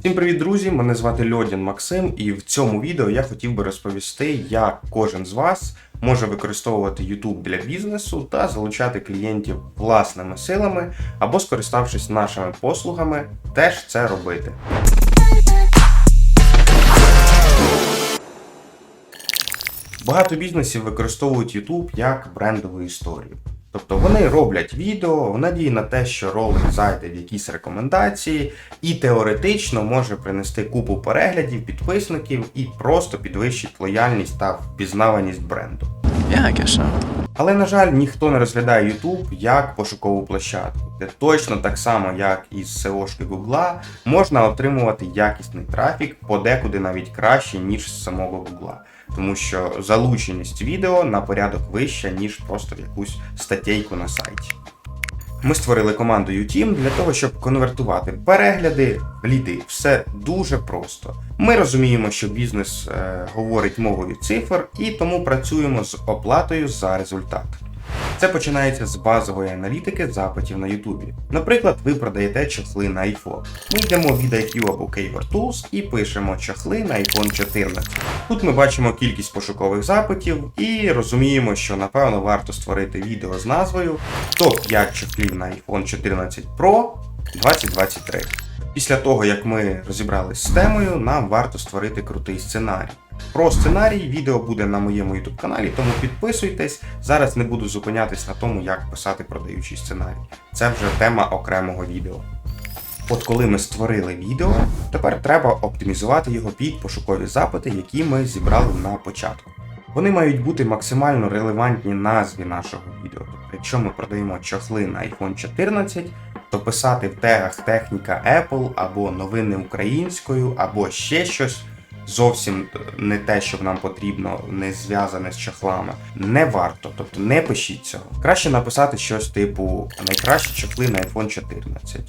Всім привіт, друзі! Мене звати Льодін Максим, і в цьому відео я хотів би розповісти, як кожен з вас може використовувати YouTube для бізнесу та залучати клієнтів власними силами або скориставшись нашими послугами, теж це робити. Багато бізнесів використовують YouTube як брендову історію. Тобто вони роблять відео в надії на те, що ролик зайде в якісь рекомендації, і теоретично може принести купу переглядів, підписників і просто підвищить лояльність та впізнаваність бренду. Yeah, so. Але, на жаль, ніхто не розглядає YouTube як пошукову площадку, де точно так само, як із SEO-шки Google, можна отримувати якісний трафік, подекуди навіть краще, ніж з самого Google. Тому що залученість відео на порядок вища, ніж просто якусь статтєйку на сайті. Ми створили команду UTM для того, щоб конвертувати перегляди ліди. Все дуже просто. Ми розуміємо, що бізнес е, говорить мовою цифр, і тому працюємо з оплатою за результат. Це починається з базової аналітики запитів на YouTube. Наприклад, ви продаєте чохли на iPhone. Ми йдемо від IQ або Keyword Tools і пишемо чохли на iPhone 14. Тут ми бачимо кількість пошукових запитів і розуміємо, що напевно варто створити відео з назвою Топ-5 чохлів на iPhone 14 Pro 2023. Після того, як ми розібрались з темою, нам варто створити крутий сценарій. Про сценарій відео буде на моєму YouTube каналі, тому підписуйтесь. Зараз не буду зупинятись на тому, як писати продаючий сценарій. Це вже тема окремого відео. От коли ми створили відео, тепер треба оптимізувати його під пошукові запити, які ми зібрали на початку. Вони мають бути максимально релевантні назві нашого відео. Тобто, якщо ми продаємо чохли на iPhone 14, то писати в тегах техніка Apple або новини українською, або ще щось зовсім не те, що нам потрібно, не зв'язане з чохлами, не варто. Тобто не пишіть цього. Краще написати щось типу найкращі чохли на iPhone 14.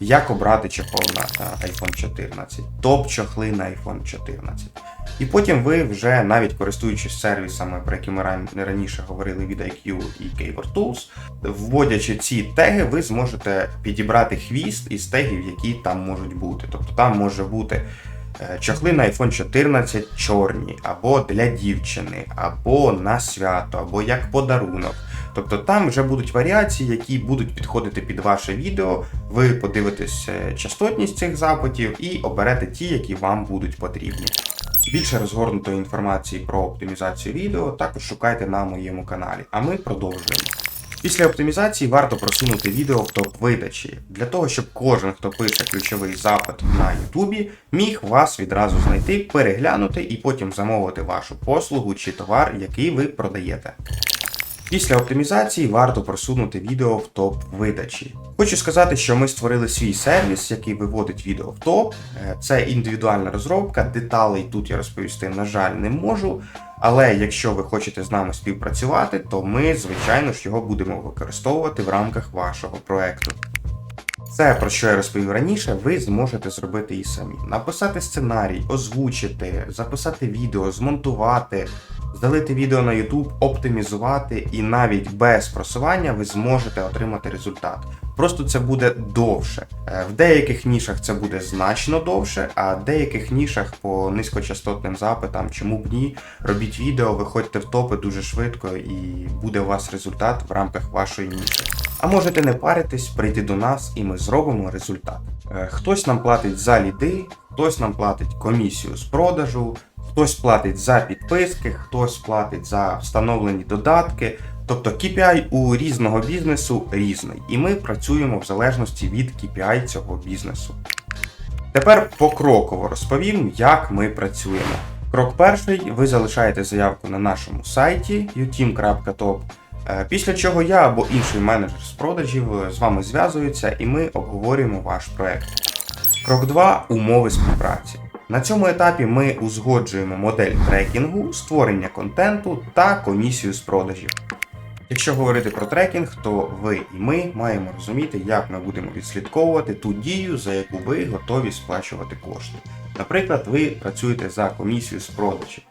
Як обрати чохол на е, iPhone 14, топ чохли на iPhone 14. І потім ви вже навіть користуючись сервісами, про які ми ран- раніше говорили від IQ і Keyword Tools, вводячи ці теги, ви зможете підібрати хвіст із тегів, які там можуть бути. Тобто там може бути е, чохли на iPhone 14 чорні, або для дівчини, або на свято, або як подарунок. Тобто там вже будуть варіації, які будуть підходити під ваше відео. Ви подивитесь е, частотність цих запитів і оберете ті, які вам будуть потрібні. Більше розгорнутої інформації про оптимізацію відео також шукайте на моєму каналі. А ми продовжуємо. Після оптимізації варто просунути відео в топ видачі, для того, щоб кожен, хто пише ключовий запит на Ютубі, міг вас відразу знайти, переглянути і потім замовити вашу послугу чи товар, який ви продаєте. Після оптимізації варто просунути відео в топ видачі. Хочу сказати, що ми створили свій сервіс, який виводить відео в топ. Е, Це індивідуальна розробка. Деталей тут я розповісти, на жаль, не можу. Але якщо ви хочете з нами співпрацювати, то ми, звичайно ж, його будемо використовувати в рамках вашого проекту. Це, про що я розповів раніше, ви зможете зробити і самі. Написати сценарій, озвучити, записати відео, змонтувати, залити відео на YouTube, оптимізувати, і навіть без просування ви зможете отримати результат. Просто це буде довше. Е, В деяких нішах це буде значно довше, а в деяких нішах по низькочастотним запитам, чому б ні, робіть відео, виходьте в топи дуже швидко і буде у вас результат в рамках вашої ніші. А можете не паритись, прийти до нас і ми зробимо результат. Е, Хтось нам платить за ліди, хтось нам платить комісію з продажу, хтось платить за підписки, хтось платить за встановлені додатки. Тобто KPI у різного бізнесу різний, і ми працюємо в залежності від KPI цього бізнесу. Тепер покроково розповім, як ми працюємо. Крок перший: ви залишаєте заявку на нашому сайті uteam.top, е, після чого я або інший менеджер з продажів е, з вами зв'язуються і ми обговорюємо ваш проект. Крок 2 умови співпраці. На цьому етапі ми узгоджуємо модель трекінгу, створення контенту та комісію з продажів. Якщо говорити про трекінг, то ви і ми маємо розуміти, як ми будемо відслідковувати ту дію, за яку ви готові сплачувати кошти. Наприклад, ви працюєте за комісію з продажів.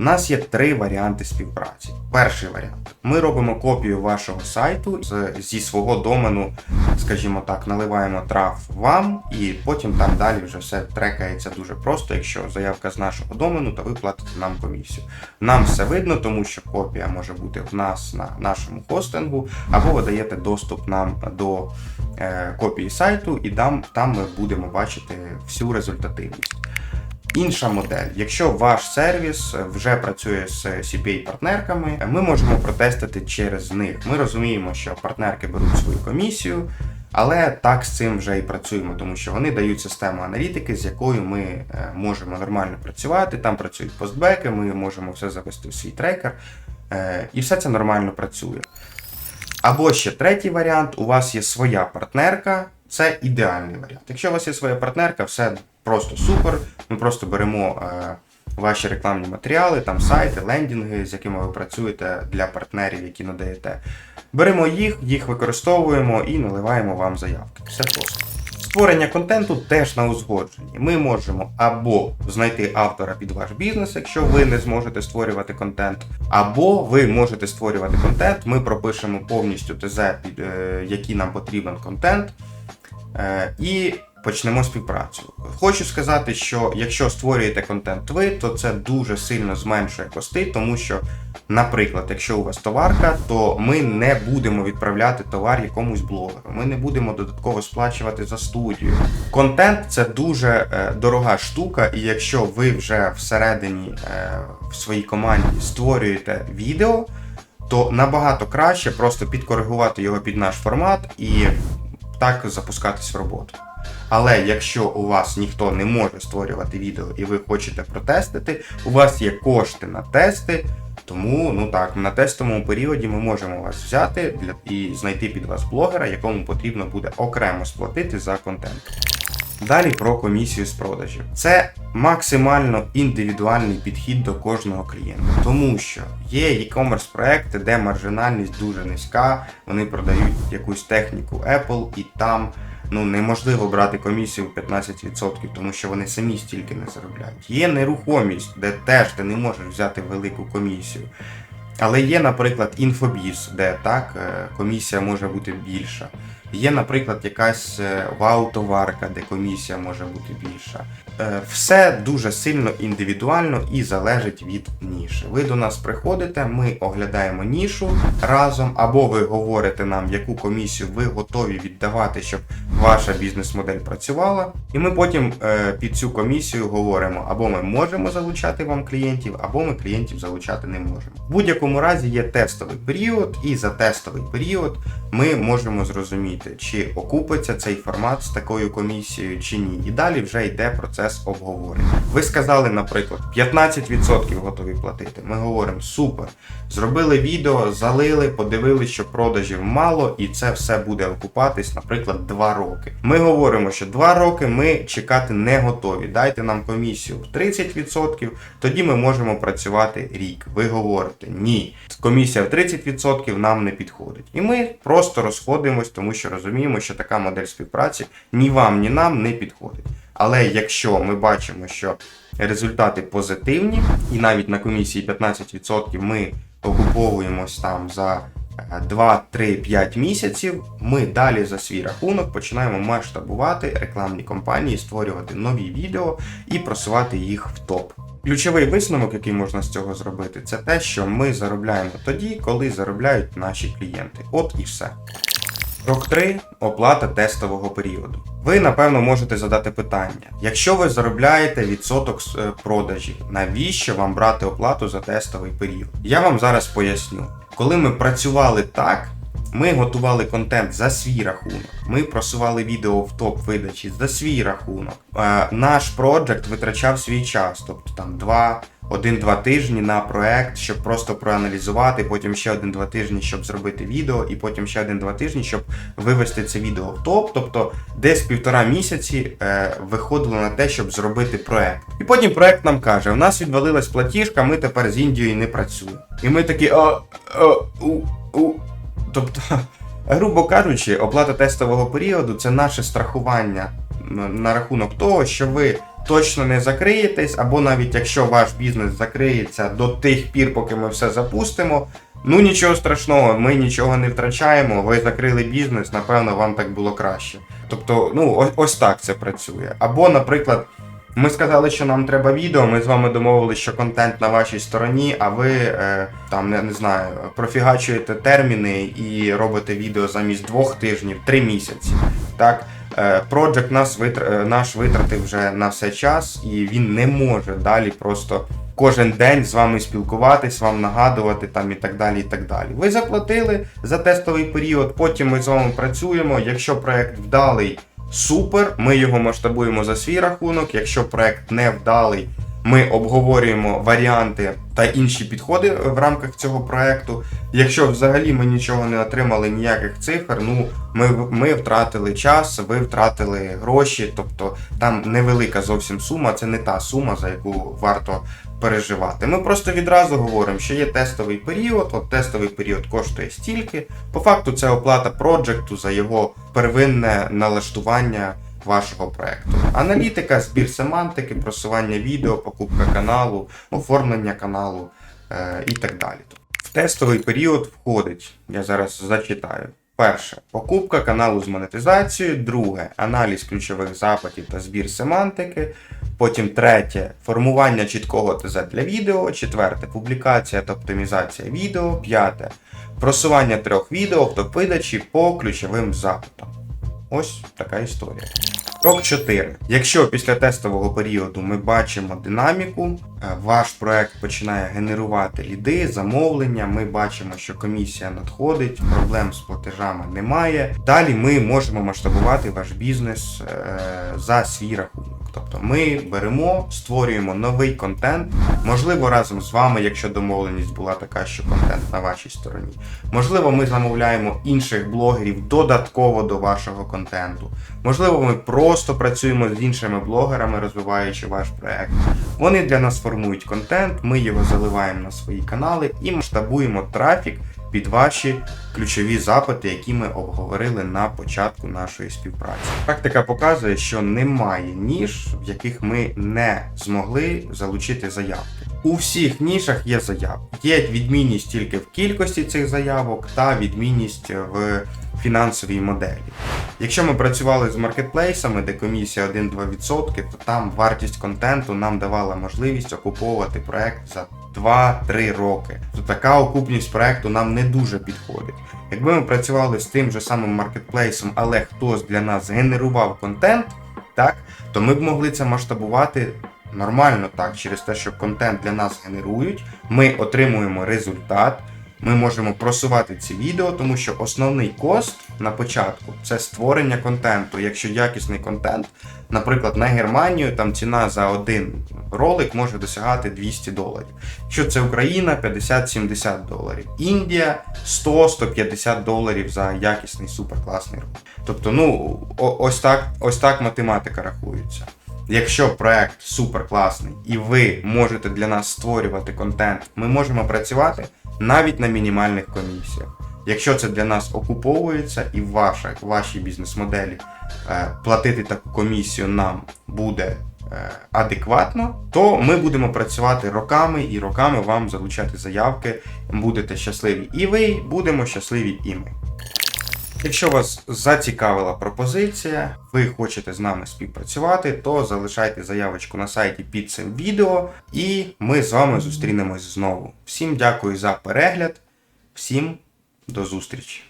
У нас є три варіанти співпраці. Перший варіант: ми робимо копію вашого сайту зі свого домену, скажімо так, наливаємо трав вам, і потім там далі вже все трекається дуже просто. Якщо заявка з нашого домену, то ви платите нам комісію. Нам все видно, тому що копія може бути в нас на нашому хостингу, або ви даєте доступ нам до е, копії сайту, і там ми будемо бачити всю результативність. Інша модель, якщо ваш сервіс вже працює з CPA-партнерками, ми можемо протестити через них. Ми розуміємо, що партнерки беруть свою комісію, але так з цим вже і працюємо, тому що вони дають систему аналітики, з якою ми е, можемо нормально працювати. Там працюють постбеки, ми можемо все завести в свій трекер, е, і все це нормально працює. Або ще третій варіант: у вас є своя партнерка, це ідеальний варіант. Якщо у вас є своя партнерка, все просто супер. Ми просто беремо е, ваші рекламні матеріали, там сайти, лендінги, з якими ви працюєте для партнерів, які надаєте. Беремо їх, їх використовуємо і наливаємо вам заявки. Все просто. Створення контенту теж на узгодженні. Ми можемо або знайти автора під ваш бізнес, якщо ви не зможете створювати контент, або ви можете створювати контент. Ми пропишемо повністю ТЗ, під е, який нам потрібен контент, е, і почнемо співпрацю. Хочу сказати, що якщо створюєте контент ви, то це дуже сильно зменшує кости, тому що, наприклад, якщо у вас товарка, то ми не будемо відправляти товар якомусь блогеру. Ми не будемо додатково сплачувати за студію. Контент це дуже е, дорога штука, і якщо ви вже всередині е, в своїй команді створюєте відео, то набагато краще просто підкоригувати його під наш формат і так запускатись в роботу. Але якщо у вас ніхто не може створювати відео і ви хочете протестити, у вас є кошти на тести. Тому, ну так, на тестовому періоді ми можемо вас взяти для і знайти під вас блогера, якому потрібно буде окремо сплатити за контент. Далі про комісію з продажів. Це максимально індивідуальний підхід до кожного клієнта, тому що є e-commerce проекти, де маржинальність дуже низька, вони продають якусь техніку Apple, і там ну неможливо брати комісію в 15%, тому що вони самі стільки не заробляють. Є нерухомість, де теж ти не можеш взяти велику комісію. Але є, наприклад, інфобіз, де так е, комісія може бути більша. Є, наприклад, якась е, вау-товарка, де комісія може бути більша. Е, Все дуже сильно індивідуально і залежить від ніші. Ви до нас приходите, ми оглядаємо нішу разом, або ви говорите нам, яку комісію ви готові віддавати, щоб ваша бізнес-модель працювала. І ми потім е, під цю комісію говоримо, або ми можемо залучати вам клієнтів, або ми клієнтів залучати не можемо. В будь-якому разі є тестовий період, і за тестовий період ми можемо зрозуміти, чи окупиться цей формат з такою комісією, чи ні. І далі вже йде процес обговорення. Ви сказали, наприклад, 15% готові платити. Ми говоримо супер. Зробили відео, залили, подивилися, що продажів мало, і це все буде окупатись, наприклад, 2 роки. Ми говоримо, що 2 роки ми чекати не готові. Дайте нам комісію в 30%, тоді ми можемо працювати рік. Ви говорите, ні, комісія в 30% нам не підходить. І ми просто розходимось, тому що розуміємо, що така модель співпраці ні вам, ні нам не підходить. Але якщо ми бачимо, що результати позитивні, і навіть на комісії 15% ми окуповуємось там за 2-3-5 місяців, ми далі за свій рахунок починаємо масштабувати рекламні кампанії, створювати нові відео і просувати їх в топ. Ключовий висновок, який можна з цього зробити, це те, що ми заробляємо тоді, коли заробляють наші клієнти. От і все. Крок 3 оплата тестового періоду. Ви напевно можете задати питання: якщо ви заробляєте відсоток з е, продажів, навіщо вам брати оплату за тестовий період? Я вам зараз поясню. Коли ми працювали так, ми готували контент за свій рахунок. Ми просували відео в топ видачі за свій рахунок. Е, наш проджект витрачав свій час, тобто там два. Один-два тижні на проект, щоб просто проаналізувати, потім ще один-два тижні, щоб зробити відео, і потім ще один-два тижні, щоб вивести це відео в топ. Тобто десь півтора місяці е, виходило на те, щоб зробити проект. І потім проект нам каже: у нас відвалилась платіжка, ми тепер з Індією не працюємо. І ми такі о, о, у, у. Тобто, грубо кажучи, оплата тестового періоду це наше страхування на рахунок того, що ви точно не закриєтесь, або навіть якщо ваш бізнес закриється до тих пір, поки ми все запустимо. Ну нічого страшного, ми нічого не втрачаємо. Ви закрили бізнес, напевно, вам так було краще. Тобто, ну ось, так це працює. Або, наприклад, ми сказали, що нам треба відео. Ми з вами домовилися, що контент на вашій стороні, а ви е, там не, не знаю, профігачуєте терміни і робите відео замість двох тижнів, три місяці. Так, Project нас витр... е, наш витратив вже на все час, і він не може далі просто кожен день з вами спілкуватись, вам нагадувати там і так далі. і так далі. Ви заплатили за тестовий період, потім ми з вами працюємо. Якщо проект вдалий, супер, ми його масштабуємо за свій рахунок. Якщо проект не вдалий, ми обговорюємо варіанти та інші підходи в рамках цього проекту. Якщо взагалі ми нічого не отримали, ніяких цифр, ну ми, ми втратили час, ви втратили гроші, тобто там невелика зовсім сума, це не та сума, за яку варто переживати. Ми просто відразу говоримо, що є тестовий період, от тестовий період коштує стільки. По факту це оплата проджекту за його первинне налаштування вашого проекту. Аналітика, збір семантики, просування відео, покупка каналу, оформлення каналу е, і так далі. В тестовий період входить, я зараз зачитаю. Перше покупка каналу з монетизацією. Друге аналіз ключових запитів та збір семантики. Потім третє формування чіткого ТЗ для відео. Четверте публікація та оптимізація відео. П'яте просування трьох відео в топ-видачі по ключовим запитам. Ось така історія. Крок 4. Якщо після тестового періоду ми бачимо динаміку, е, ваш проект починає генерувати ліди, замовлення, ми бачимо, що комісія надходить, проблем з платежами немає. Далі ми можемо масштабувати ваш бізнес е, за свій рахунок. Тобто ми беремо, створюємо новий контент, можливо, разом з вами, якщо домовленість була така, що контент на вашій стороні. Можливо, ми замовляємо інших блогерів додатково до вашого контенту. Можливо, ми просто працюємо з іншими блогерами, розвиваючи ваш проект. Вони для нас формують контент, ми його заливаємо на свої канали і масштабуємо трафік під ваші ключові запити, які ми обговорили на початку нашої співпраці. Практика показує, що немає ніж, в яких ми не змогли залучити заявки. У всіх нішах є заявки. Є відмінність тільки в кількості цих заявок та відмінність в фінансовій моделі. Якщо ми працювали з маркетплейсами, де комісія 1-2%, то там вартість контенту нам давала можливість окуповувати проект за 2-3 роки. То така окупність проекту нам не дуже підходить. Якби ми працювали з тим же самим маркетплейсом, але хтось для нас генерував контент, так, то ми б могли це масштабувати нормально так, через те, що контент для нас генерують, ми отримуємо результат. Ми можемо просувати ці відео, тому що основний кост на початку це створення контенту. Якщо якісний контент, наприклад, на Германію там ціна за один ролик може досягати 200 доларів. Якщо це Україна 50-70 доларів. Індія 100-150 доларів за якісний суперкласний ролик. Тобто, ну ось так, ось так математика рахується. Якщо проект супер класний і ви можете для нас створювати контент, ми можемо працювати навіть на мінімальних комісіях. Якщо це для нас окуповується і в вашій, вашій бізнес-моделі е, платити таку комісію нам буде е, адекватно, то ми будемо працювати роками і роками вам залучати заявки. Будете щасливі і ви, будемо щасливі і ми. Якщо вас зацікавила пропозиція, ви хочете з нами співпрацювати, то залишайте заявочку на сайті під цим відео, і ми з вами зустрінемось знову. Всім дякую за перегляд, всім до зустрічі!